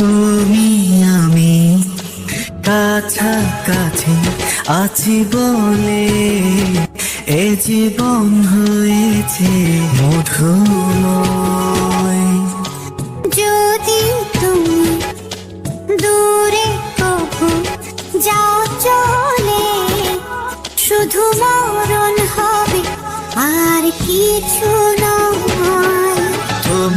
তুমি আমি। কাছাকাছি আছি বলে এ জীবন হয়েছে মধুময়। যদি তুমি দূরে কবু যাও চলে, শুধু মরণ হবে আর কিছু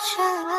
上